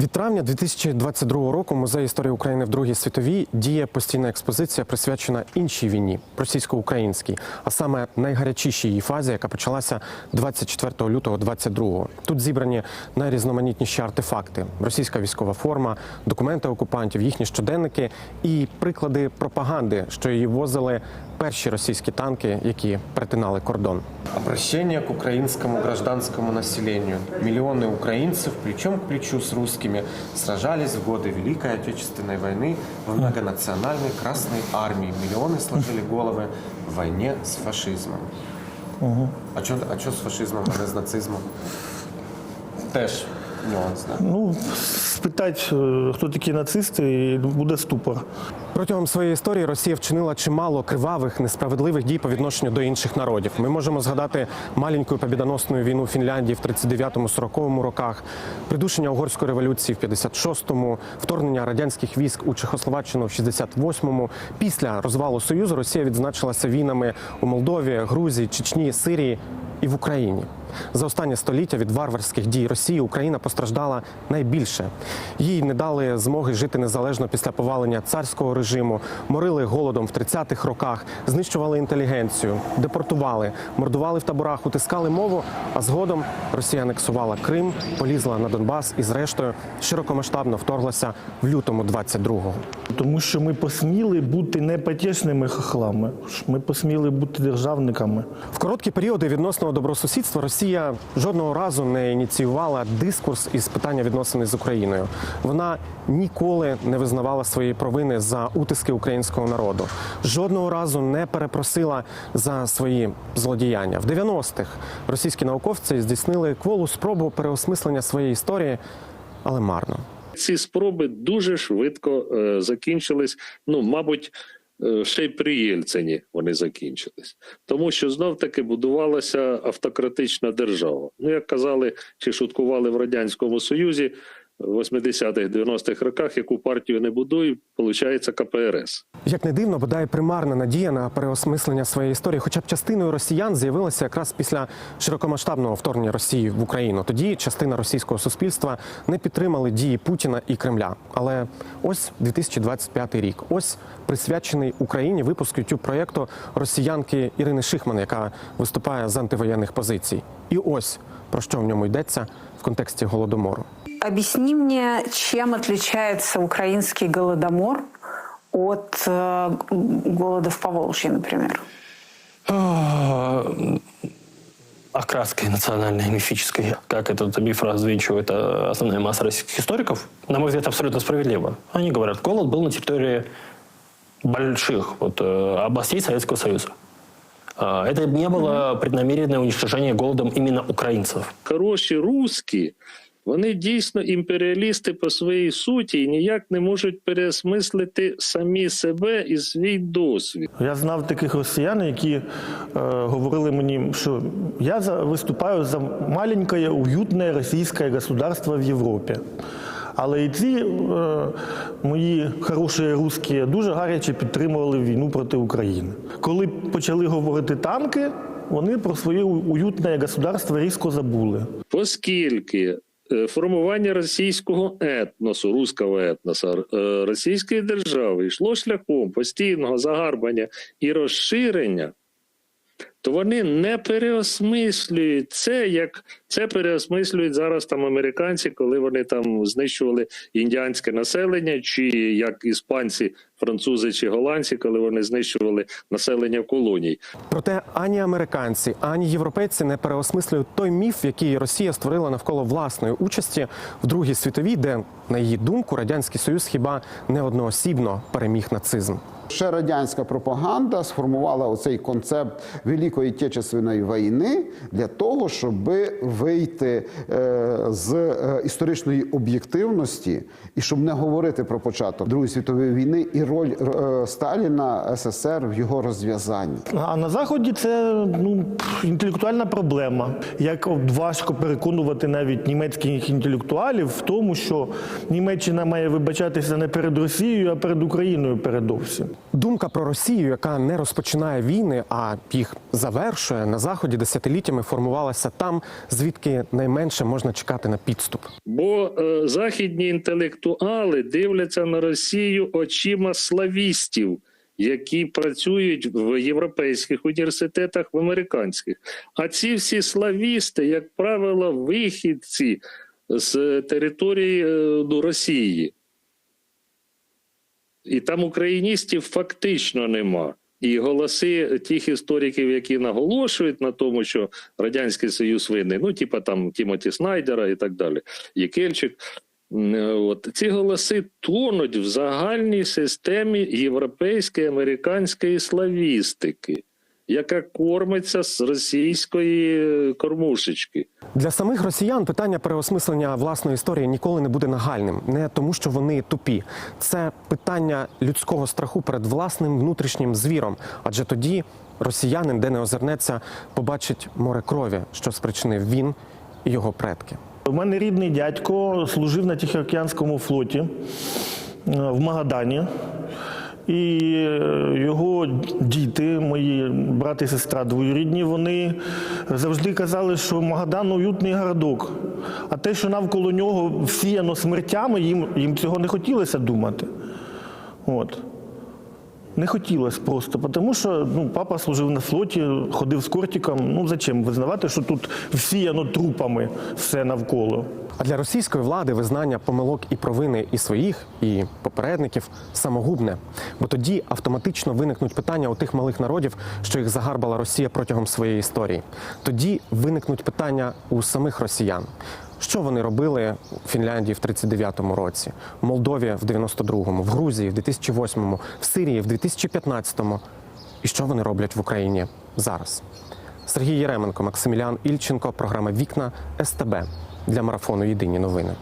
Від травня 2022 року музей історії України в Другій світовій діє постійна експозиція, присвячена іншій війні російсько-українській, а саме найгарячішій її фазі, яка почалася 24 лютого 22 Тут зібрані найрізноманітніші артефакти: російська військова форма, документи окупантів, їхні щоденники і приклади пропаганди, що її возили перші російські танки, які перетинали кордон. Обращение к украинскому гражданскому населению. Миллионы украинцев плечом к плечу с русскими сражались в годы Великой Отечественной войны в многонациональной Красной Армии. Миллионы сложили головы в войне с фашизмом. А що а чо з фашизмом, а не з нацизмом? Теж нюанс, да? Ну, спитати, е, хто такі нацисти, і буде ступор. Протягом своєї історії Росія вчинила чимало кривавих, несправедливих дій по відношенню до інших народів. Ми можемо згадати маленьку побідоносну війну Фінляндії в 39-40 роках, придушення угорської революції в 56-му, вторгнення радянських військ у Чехословаччину в 68-му. Після розвалу Союзу Росія відзначилася війнами у Молдові, Грузії, Чечні, Сирії і в Україні. За останнє століття від варварських дій Росії Україна постраждала найбільше. Їй не дали змоги жити незалежно після повалення царського режиму, морили голодом в 30-х роках, знищували інтелігенцію, депортували, мордували в таборах, утискали мову. А згодом Росія анексувала Крим, полізла на Донбас і, зрештою, широкомасштабно вторглася в лютому 22-го. Тому що ми посміли бути не потішними хохлами, ми посміли бути державниками. В короткі періоди відносного добросусідства Росія жодного разу не ініціювала дискурс із питання відносин з Україною. Вона ніколи не визнавала своєї провини за утиски українського народу. Жодного разу не перепросила за свої злодіяння. В 90-х російські науковці здійснили кволу спробу переосмислення своєї історії, але марно. Ці спроби дуже швидко е, закінчились. Ну, мабуть, ще й при Єльцині вони закінчились, тому що знов таки будувалася автократична держава. Ну, як казали чи шуткували в радянському союзі в 80-х 90-х роках, яку партію не будуй, виходить КПРС. Як не дивно, бодай примарна надія на переосмислення своєї історії, хоча б частиною росіян з'явилася якраз після широкомасштабного вторгнення Росії в Україну. Тоді частина російського суспільства не підтримали дії Путіна і Кремля. Але ось 2025 рік, ось присвячений Україні випуск youtube проєкту росіянки Ірини Шихман, яка виступає з антивоєнних позицій. І ось про що в ньому йдеться в контексті голодомору. Объясни мне, чем отличается украинский голодомор от э, голода в Поволжье, например? А, окраской национальной, мифической, как этот миф развенчивает основная масса российских историков, на мой взгляд, абсолютно справедливо. Они говорят, голод был на территории больших вот, э, областей Советского Союза. Это не было преднамеренное уничтожение голодом именно украинцев. Хороші русські, вони дійсно імперіалісти по своїй суті і ніяк не можуть переосмислити самі себе і свій досвід. Я знав таких росіян, які е, говорили мені, що я за, виступаю за маленьке уютне російське государство в Європі. Але і ці е, мої хороші русські дуже гаряче підтримували війну проти України. Коли почали говорити танки, вони про своє уютне государство різко забули. Оскільки е, формування російського етносу, руського етноса е, Російської держави йшло шляхом постійного загарбання і розширення, то вони не переосмислюють це, як це переосмислюють зараз там американці, коли вони там знищували індіанське населення, чи як іспанці, французи чи голландці, коли вони знищували населення колоній. Проте ані американці, ані європейці не переосмислюють той міф, який Росія створила навколо власної участі в Другій світовій, де, на її думку, радянський союз хіба не одноосібно переміг нацизм. Ще радянська пропаганда сформувала оцей концепт Великої Отечественної війни для того, щоб вийти е, з е, історичної об'єктивності і щоб не говорити про початок Другої світової війни і роль е, Сталіна СССР в його розв'язанні. А на заході це ну інтелектуальна проблема. Як важко переконувати навіть німецьких інтелектуалів в тому, що Німеччина має вибачатися не перед Росією, а перед Україною передовсім. Думка про Росію, яка не розпочинає війни, а їх завершує на заході десятиліттями, формувалася там, звідки найменше можна чекати на підступ. Бо е, західні інтелектуали дивляться на Росію очима славістів, які працюють в європейських університетах, в американських. А ці всі славісти, як правило, вихідці з території е, ну, Росії. І там україністів фактично нема. І голоси тих істориків, які наголошують на тому, що Радянський Союз винний, ну, типа там Тімоті Снайдера і так далі, Єкельчик. е, От ці голоси тонуть в загальній системі європейської американської славістики, яка кормиться з російської кормушечки. Для самих росіян питання переосмислення власної історії ніколи не буде нагальним, не тому, що вони тупі. Це питання людського страху перед власним внутрішнім звіром. Адже тоді росіянин, де не озирнеться, побачить море крові, що спричинив він і його предки. У мене рідний дядько служив на Тихоокеанському флоті е, в Магадані. І е, його діти, мої брат і сестра двоюрідні, вони завжди казали, що Магадан уютний городок. А те, що навколо нього всіяно смертями, їм, їм цього не хотілося думати. От. Не хотілося просто, тому що ну, папа служив на флоті, ходив з кортиком. Ну зачем визнавати, що тут всіяно трупами все навколо. А для російської влади визнання помилок і провини і своїх, і попередників самогубне, бо тоді автоматично виникнуть питання у тих малих народів, що їх загарбала Росія протягом своєї історії. Тоді виникнуть питання у самих росіян. Що вони робили у Фінляндії в 39-му році, в Молдові в 92-му, в Грузії в 2008-му, в Сирії в 2015-му. І що вони роблять в Україні зараз? Сергій Єременко, Максимілян Ільченко, програма Вікна СТБ для марафону Єдині новини.